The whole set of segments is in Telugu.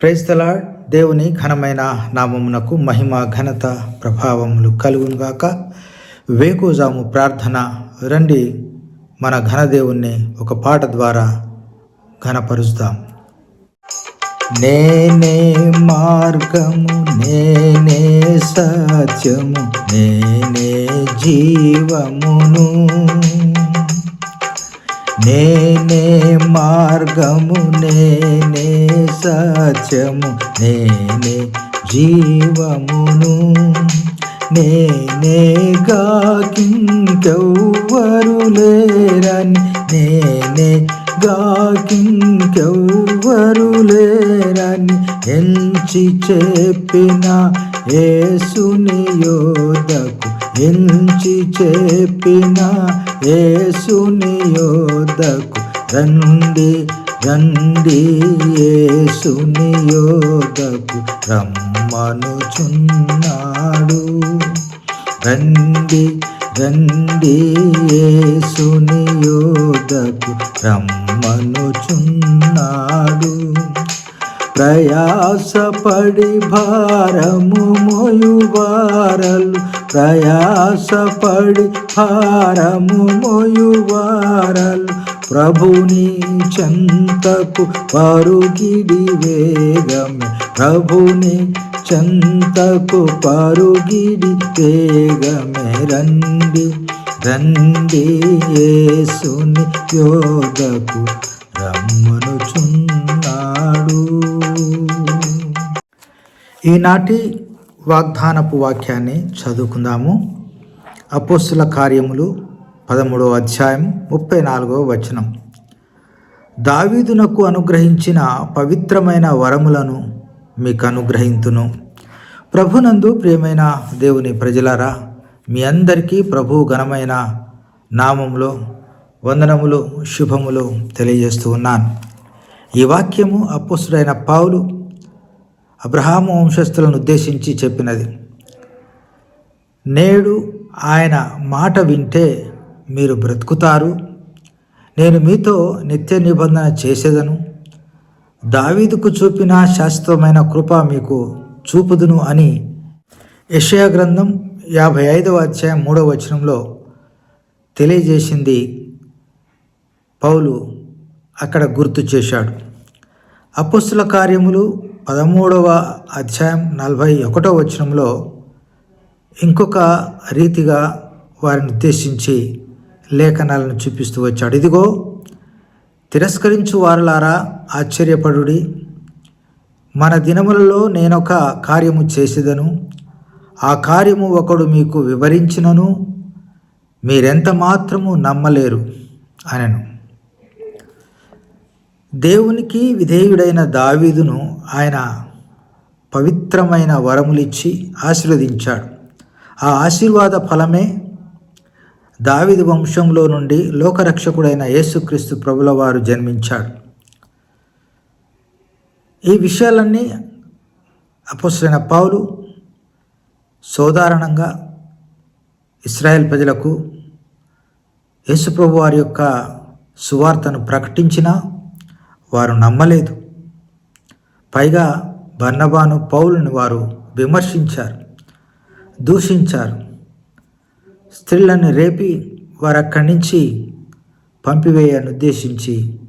క్రైస్తలా దేవుని ఘనమైన నామమునకు మహిమ ఘనత ప్రభావములు కలుగునుగాక వేకుజాము ప్రార్థన రండి. మన ఘనదేవుణ్ణి ఒక పాట ద్వారా ఘనపరుస్తాం. నేనే మార్గము నేనే సత్యము నేనే జీవమును. నేనే మార్గము నేనే సత్యము నేనే జీవమును నేనే గాకింకెవ్వరు లేరని నేనే గాకింకెవ్వరు లేరని ఎంచి చెప్పినా యేసుని యోధకు ఎంచి చెప్పిన యేసుని యోధకు రండి రండి యేసుని యోధకు రమ్మనుచున్నాడు. రండి రండి యేసుని యోధకు రమ్మనుచున్నాడు. ప్రయాసపడి భారము మోయువారలు. ప్రయాసపడి భారము మోయువారలు. ప్రభుని చెంతకు పరుగిడి వేగమే. ప్రభుని చెంతకు పరుగిడి వేగమే. రండి రండి యేసుని యోగకు ఉన్నాడు ఈనాటి వాగ్దానపు వాక్యాన్ని చదువుకుందాము. అపోస్తుల కార్యములు పదమూడవ అధ్యాయం ముప్పై నాలుగవ వచనం. దావీదునకు అనుగ్రహించిన పవిత్రమైన వరములను మీకు అనుగ్రహింతును ప్రభునందు ప్రియమైన దేవుని ప్రజలారా మీ అందరికీ ప్రభు ఘనమైన నామములో వందనములు శుభములు తెలియజేస్తూ ఉన్నాను. ఈ వాక్యము అప్పుసుడైన పావులు అబ్రహాము వంశస్థులను ఉద్దేశించి చెప్పినది. నేడు ఆయన మాట వింటే మీరు బ్రతుకుతారు. నేను మీతో నిత్య నిబంధన చేసేదను. దావీదుకు చూపిన శాశ్వతమైన కృప మీకు చూపుదును అని యషయా గ్రంథం యాభై ఐదవ అధ్యాయం మూడవ వచనంలో తెలియజేసింది పౌలు. అక్కడ గుర్తు చేశాడు. అపుస్తుల కార్యములు పదమూడవ అధ్యాయం నలభై ఒకటో వచనంలో ఇంకొక రీతిగా వారిని ఉద్దేశించి లేఖనాలను చూపిస్తూ వచ్చాడు. ఇదిగో తిరస్కరించు వారులారా ఆశ్చర్యపడుడి. మన దినములలో నేనొక కార్యము చేసేదను. ఆ కార్యము ఒకడు మీకు వివరించినను. మీరెంత మాత్రము నమ్మలేరు అనను. దేవునికి విధేయుడైన దావీదును ఆయన పవిత్రమైన వరములిచ్చి ఆశీర్వదించాడు. ఆ ఆశీర్వాద ఫలమే దావిది వంశంలో నుండి లోకరక్షకుడైన యేసుక్రీస్తు ప్రభుల వారు జన్మించాడు. ఈ విషయాలన్నీ అపోసరైన పావులు సోదారణంగా ఇస్రాయేల్ ప్రజలకు యేసుప్రభు వారి యొక్క సువార్తను ప్రకటించినా వారు నమ్మలేదు. పైగా బర్నబాను పౌలుని వారు విమర్శించారు దూషించారు. స్త్రీలను రేపి వారు అక్కడి నుంచి పంపివేయని ఉద్దేశించి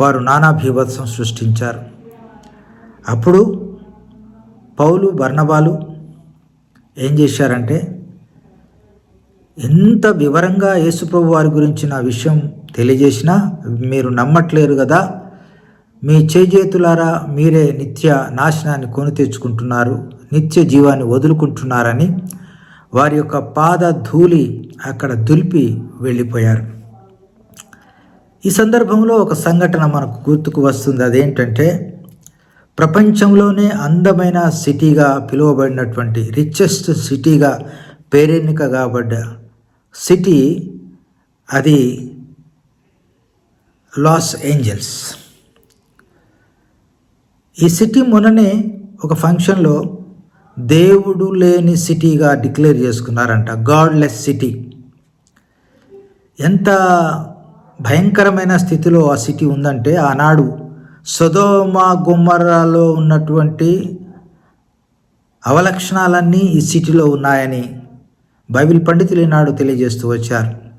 వారు నానా భీభత్సం సృష్టించారు. అప్పుడు పౌలు బర్ణబాలు ఏం చేశారంటే ఎంత వివరంగా యేసుప్రభు వారి గురించిన విషయం తెలియజేసినా మీరు నమ్మట్లేరు కదా? మీ చేజేతులారా మీరే నిత్య నాశనాన్ని కొని తెచ్చుకుంటున్నారు నిత్య జీవాన్ని వదులుకుంటున్నారని వారి యొక్క పాద ధూళి అక్కడ దులిపి వెళ్ళిపోయారు. ఈ సందర్భంలో ఒక సంఘటన మనకు గుర్తుకు వస్తుంది. అదేంటంటే ప్రపంచంలోనే అందమైన సిటీగా పిలువబడినటువంటి రిచెస్ట్ సిటీగా పేరెన్నిక కాబడ్డ సిటీ అది లాస్ ఏంజల్స్. ఈ సిటీ మొన్ననే ఒక ఫంక్షన్లో దేవుడు లేని సిటీగా డిక్లేర్ చేసుకున్నారంట. Godless city. ఎంత భయంకరమైన స్థితిలో ఆ సిటీ ఉందంటే ఆనాడు సొదోమ గుమ్మరాలో ఉన్నటువంటి అవలక్షణాలన్నీ ఈ సిటీలో ఉన్నాయని బైబిల్ పండితులు ఈనాడు తెలియజేస్తూ వచ్చారు.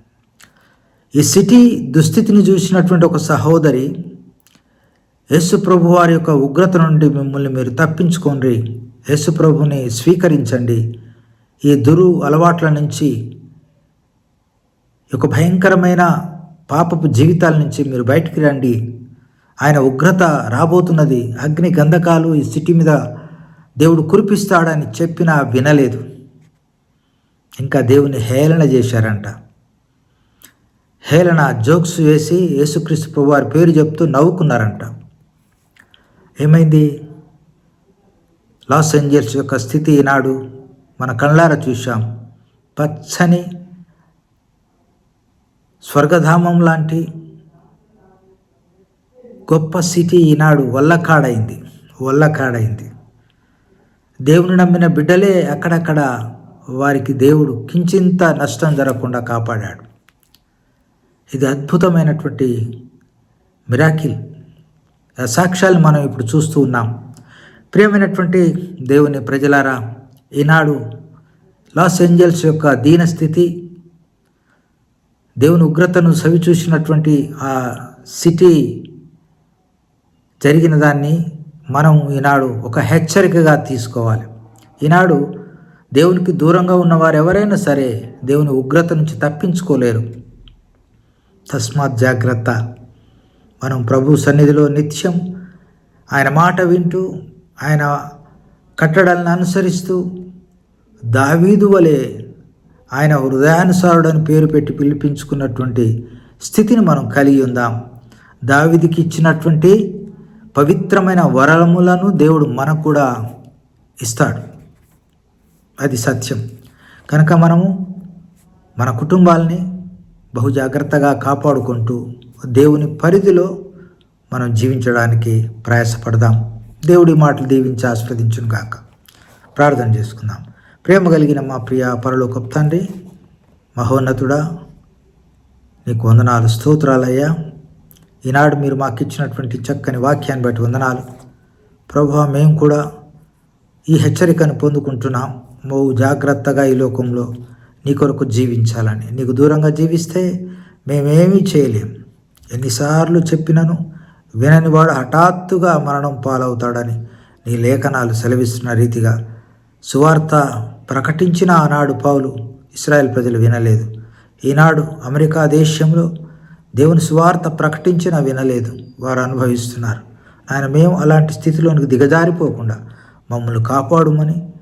ఈ సిటీ దుస్థితిని చూసినటువంటి ఒక సహోదరి యేసు ప్రభు వారి యొక్క ఉగ్రత నుండి మిమ్మల్ని మీరు తప్పించుకోండి. యేసు ప్రభుని స్వీకరించండి. ఈ దురు అలవాట్ల నుంచి ఒక భయంకరమైన పాపపు జీవితాల నుంచి మీరు బయటికి రండి. ఆయన ఉగ్రత రాబోతున్నది. అగ్ని గంధకాలు ఈ సిటీ మీద దేవుడు కురిపిస్తాడని చెప్పినా వినలేదు. ఇంకా దేవుని హేళన చేశారంట. హేళన జోక్స్ వేసి యేసుక్రీస్తు ప్రభువారి పేరు చెప్తూ నవ్వుకున్నారంట. ఏమైంది? లాస్ ఏంజల్స్ యొక్క స్థితి ఈనాడు మన కళ్ళార చూశాం. పచ్చని స్వర్గధామం లాంటి గొప్ప సిటీ ఈనాడు వల్లకాడైంది వల్లకాడైంది. దేవుని నమ్మిన బిడ్డలే అక్కడక్కడ వారికి దేవుడు కించింత నష్టం జరగకుండా కాపాడాడు. ఇది అద్భుతమైనటువంటి మిరాకిల్. సాక్ష్యాలు మనం ఇప్పుడు చూస్తూ ఉన్నాం. ప్రియమైనటువంటి దేవుని ప్రజలారా ఈనాడు లాస్ ఏంజల్స్ యొక్క దీనస్థితి దేవుని ఉగ్రతను సవిచూసినటువంటి ఆ సిటీ జరిగిన దాన్ని మనం ఈనాడు ఒక హెచ్చరికగా తీసుకోవాలి. ఈనాడు దేవునికి దూరంగా ఉన్నవారు ఎవరైనా సరే దేవుని ఉగ్రత నుంచి తప్పించుకోలేరు. తస్మాత్ జాగ్రత్త. మనం ప్రభు సన్నిధిలో నిత్యం ఆయన మాట వింటూ ఆయన కట్టడాలను అనుసరిస్తూ దావీదు వలె ఆయన హృదయానుసారుడని పేరు పెట్టి పిలిపించుకున్నటువంటి స్థితిని మనం కలిగి ఉందాం. దావిదికి ఇచ్చినటువంటి పవిత్రమైన వరములను దేవుడు మనకు కూడా ఇస్తాడు. అది సత్యం. కనుక మనము మన కుటుంబాలని బహు జాగ్రత్తగా కాపాడుకుంటూ దేవుని పరిధిలో మనం జీవించడానికి ప్రయాసపడదాం. దేవుడి మాటలు దీవించి ఆస్వాదించును గాక. ప్రార్థన చేసుకుందాం. ప్రేమ కలిగిన మా ప్రియ పరలోకపు తండ్రి మహోన్నతుడా నీకు వందనాలు స్తోత్రాలయ్యా. ఈనాడు మీరు మాకు ఇచ్చినటువంటి చక్కని వాక్యాన్ని బట్టి వందనాలు. ప్రభు మేము కూడా ఈ హెచ్చరికను పొందుకుంటున్నాం. మో జాగ్రత్తగా ఈ లోకంలో నీ కొరకు జీవించాలని. నీకు దూరంగా జీవిస్తే మేమేమీ చేయలేం. ఎన్నిసార్లు చెప్పినను వినని వాడు హఠాత్తుగా మరణం పాలవుతాడని నీ లేఖనాలు సెలవిస్తున్న రీతిగా సువార్త ప్రకటించిన ఆనాడు పౌలు ఇస్రాయెల్ ప్రజలు వినలేదు. ఈనాడు అమెరికా దేశంలో దేవుని సువార్త ప్రకటించిన వినలేదు. వారు అనుభవిస్తున్నారు. ఆయన మేము అలాంటి స్థితిలోనికి దిగజారిపోకుండా మమ్మల్ని కాపాడుమని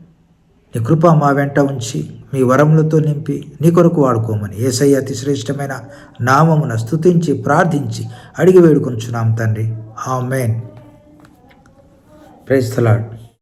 నీ కృప మా వెంట ఉంచి మీ వరములతో నింపి నీ కొరకు వాడుకోమని ఏసయ్య అతి శ్రేష్టమైన నామమున స్థుతించి ప్రార్థించి అడిగి వేడుకొంచున్నాం తండ్రి. ఆ మెయిన్ ప్రైజ్ తలాడ్